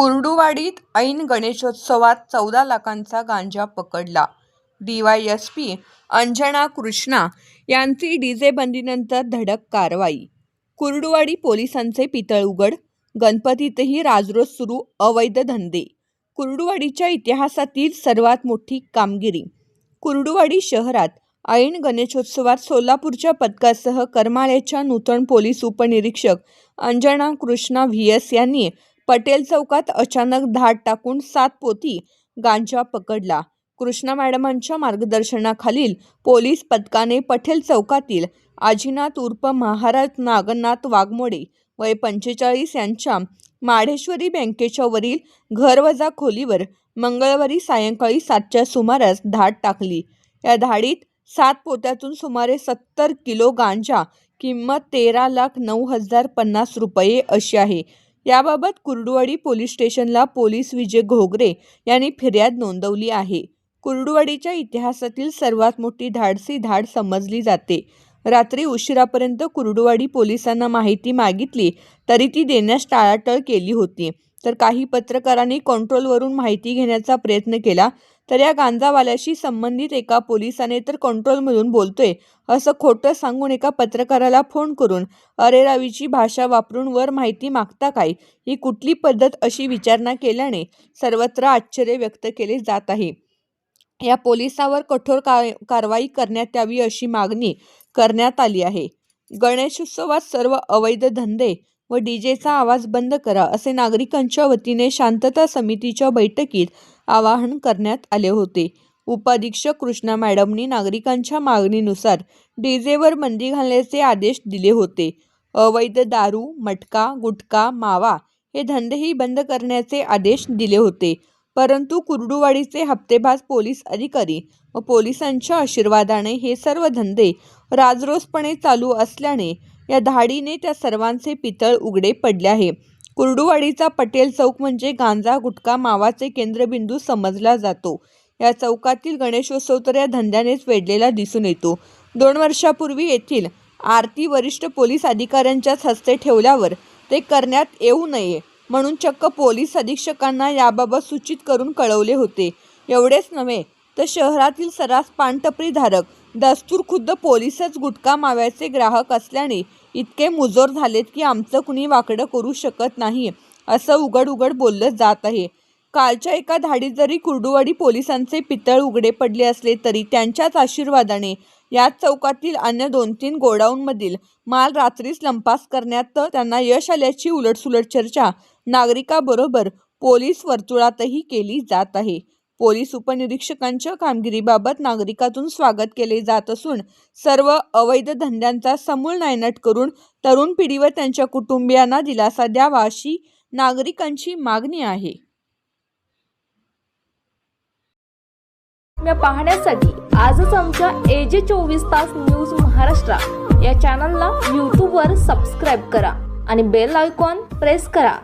कुर्डुवाडीत ऐन गणेशोत्सवात चौदा लाखांचा गांजा पकडला. डीवायएसपी अंजना कृष्णा यांची डीजे बंदीनंतर धडक कारवाई. कुर्डुवाडी पोलिसांचे पितळ उघड गणपतीतही राजरोज सुरू अवैध धंदे. कुर्डुवाडीच्या इतिहासातील सर्वात मोठी कामगिरी. कुर्डुवाडी शहरात ऐन गणेशोत्सवात सोलापूरच्या पथकासह करमाळ्याच्या नूतन पोलीस उपनिरीक्षक अंजना कृष्णा व्ही एस यांनी पटेल चौकात अचानक धाड टाकून सात पोती गांजा पकडला. कृष्णा मॅडमांच्या मार्गदर्शनाखालील पोलीस पथकाने पटेल चौकातील आजीनाथ उर्फ महाराज नागनाथ वाघमोडे वय पंचेचाळीस यांच्या माढेश्वरी बँकेच्या वरील घरवजा खोलीवर मंगळवारी सायंकाळी सातच्या सुमारास धाड टाकली. या धाडीत सात पोत्यातून सुमारे सत्तर किलो गांजा किंमत तेरा लाख नऊ हजार पन्नास रुपये अशी आहे. याबाबत कुर्डुवाडी पोलीस स्टेशनला पोलीस विजय घोगरे यांनी फिर्याद नोंदवली आहे. कुर्डुवाडीच्या इतिहासातील सर्वात मोठी धाडसी धाड समजली जाते. रात्री उशिरापर्यंत कुर्डुवाडी पोलिसांना माहिती मागितली तरी ती देण्यास टाळाटळ केली होती. तर काही पत्रकारांनी कंट्रोलवरून माहिती घेण्याचा प्रयत्न केला तर या गांजावाल्याशी संबंधित एका पोलिसाने तर कंट्रोलमधून बोलतोय असं खोटं सांगून एका पत्रकाराला फोन करून अरेरावीची भाषा वापरून वर माहिती मागता काय? ही कुठली पद्धत अशी विचारणा केल्याने सर्वत्र आश्चर्य व्यक्त केले जात आहे. या पोलिसावर कठोर कारवाई करण्यात यावी अशी मागणी करण्यात आली आहे. गणेशोत्सवात सर्व अवैध धंदे व डीजेचा आवाज बंद करा असे नागरिकांच्या वतीने शांतता समितीच्या बैठकीत आवाहन करण्यात आले होते. उपाधीक्षक कृष्णा मॅडमनी नागरिकांच्या मागणीनुसार डीजेवर बंदी घालण्याचे आदेश दिले होते. अवैध दारू मटका गुटखा मावा हे धंदेही बंद करण्याचे आदेश दिले होते. परंतु कुर्डुवाडीचे हप्तेबाज पोलीस अधिकारी व पोलिसांच्या आशीर्वादाने हे सर्व धंदे राजरोसपणे चालू असल्याने या धाडीने त्या सर्वांचे पितळ उघडे पडले आहे. कुर्डुवाडीचा पटेल चौक म्हणजे गांजा गुटखा मावाचे केंद्रबिंदू समजला जातो. या चौकातील गणेशोत्सव तर या धंद्यानेच वेढलेला दिसून येतो. दोन वर्षापूर्वी येथील आरती वरिष्ठ पोलीस अधिकाऱ्यांच्याच हस्ते ठेवल्यावर ते करण्यात येऊ नये म्हणून चक्क पोलीस अधीक्षकांना याबाबत सूचित करून कळवले होते. एवढेच नव्हे तर शहरातील सरास पानटपरीधारक दस्तूर खुद्द पोलीसच गुटखा माव्याचे ग्राहक असल्याने इतके मुजोर झालेत की आमचं कुणी वाकडं करू शकत नाही. असं उघड उघड बोललं जात आहे. कालच्या एका धाडीत जरी कुर्डुवाडी पोलिसांचे पितळ उघडे पडले असले तरी त्यांच्याच आशीर्वादाने याच चौकातील अन्य दोन तीन गोडाऊनमधील माल रात्रीच लंपास करण्यात त्यांना यश आल्याची उलटसुलट चर्चा नागरिकाबरोबर पोलीस वर्तुळातही केली जात आहे. पोलीस उपनिरीक्षकांच्या कामगिरीबाबत नागरिकातून स्वागत केले जात असून सर्व अवैध धंद्यांचा समूळ नायनाट करून तरुण पिढीवर त्यांच्या कुटुंबियांना दिलासा द्यावा अशी नागरिकांची मागणी आहे. पाहण्यासाठी आजच आमच्या एजे चोवीस तास न्यूज महाराष्ट्र या चॅनलला यूट्यूबवर सबस्क्राईब करा आणि बेल आयकॉन प्रेस करा.